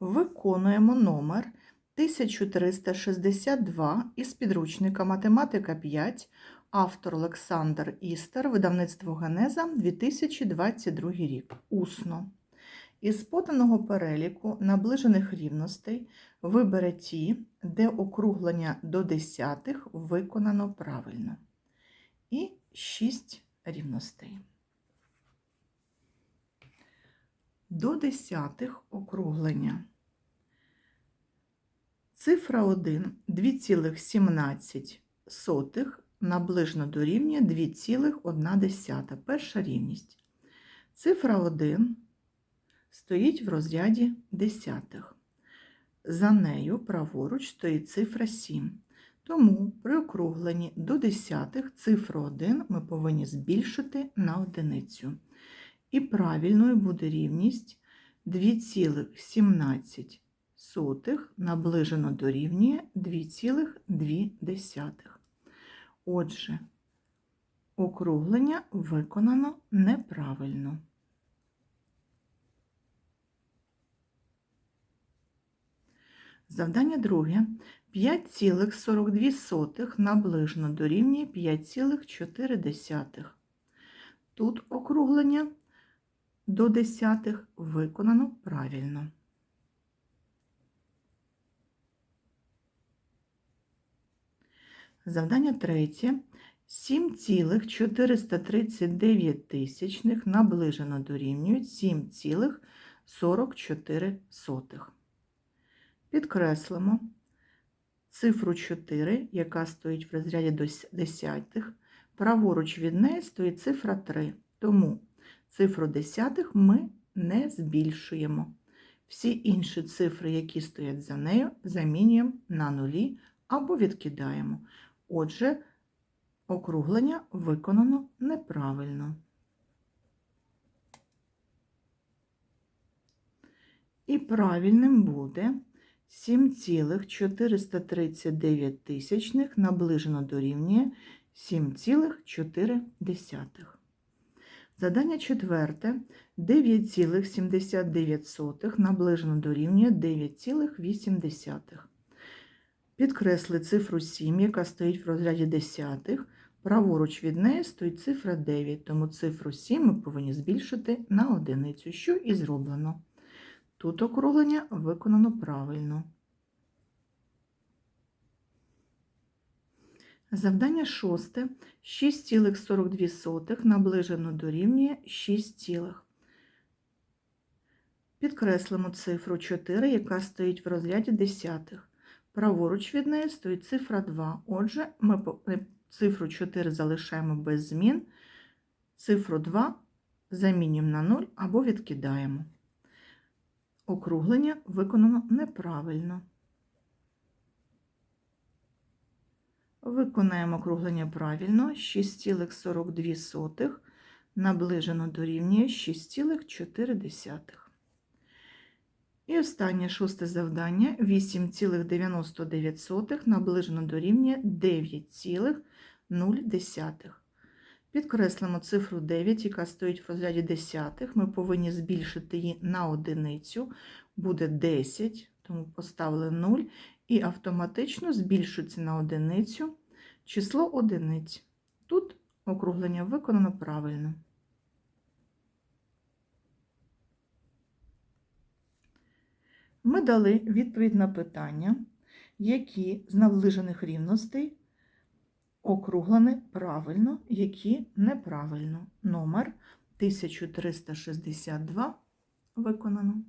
Виконуємо номер 1362 із підручника Математика 5, автор Олександр Істер, видавництво Генеза 2022 рік. Усно. Із поданого переліку наближених рівностей вибере ті, де округлення до десятих виконано правильно. І 6 рівностей. До десятих округлення. Цифра 1 2,17 наближено дорівнює 2,1. Перша рівність. Цифра 1 стоїть в розряді десятих. За нею праворуч стоїть цифра 7. Тому при округленні до десятих цифру 1 ми повинні збільшити на одиницю. І правильною буде рівність 2,17 наближено дорівнює 2,2. Отже, округлення виконано неправильно. Завдання друге. 5,42 наближено дорівнює 5,4. Тут округлення до десятих виконано правильно. Завдання третє. 7,439 тисячних наближено дорівнюють 7,44. Підкреслимо цифру 4, яка стоїть в розряді десятих. Праворуч від неї стоїть цифра 3. Тому цифру десятих ми не збільшуємо. Всі інші цифри, які стоять за нею, замінюємо на нулі або відкидаємо. Отже, округлення виконано неправильно. І правильним буде 7,439 тисячних наближено дорівнює 7,4. Задання четверте. 9,79 наближено дорівнює 9,8. Підкресли цифру 7, яка стоїть в розряді десятих. Праворуч від неї стоїть цифра 9, тому цифру 7 ми повинні збільшити на одиницю, що і зроблено. Тут округлення виконано правильно. Завдання шосте. 6,42 наближено дорівнює 6, Підкреслимо цифру 4, яка стоїть в розряді десятих. Праворуч від неї стоїть цифра 2. Отже, ми цифру 4 залишаємо без змін. Цифру 2 замінюємо на 0 або відкидаємо. Округлення виконано неправильно. Виконаємо округлення правильно. 6,42 наближено дорівнює 6,4. І останнє шосте завдання 8,99 наближено дорівнює 9,0. Підкреслимо цифру 9, яка стоїть в розряді десятих. Ми повинні збільшити її на одиницю, буде 10, тому поставили 0, і автоматично збільшується на одиницю число одиниць. Тут округлення виконано правильно. Ми дали відповідь на питання, які з наближених рівностей округлені правильно, які неправильно. Номер 1362 виконано.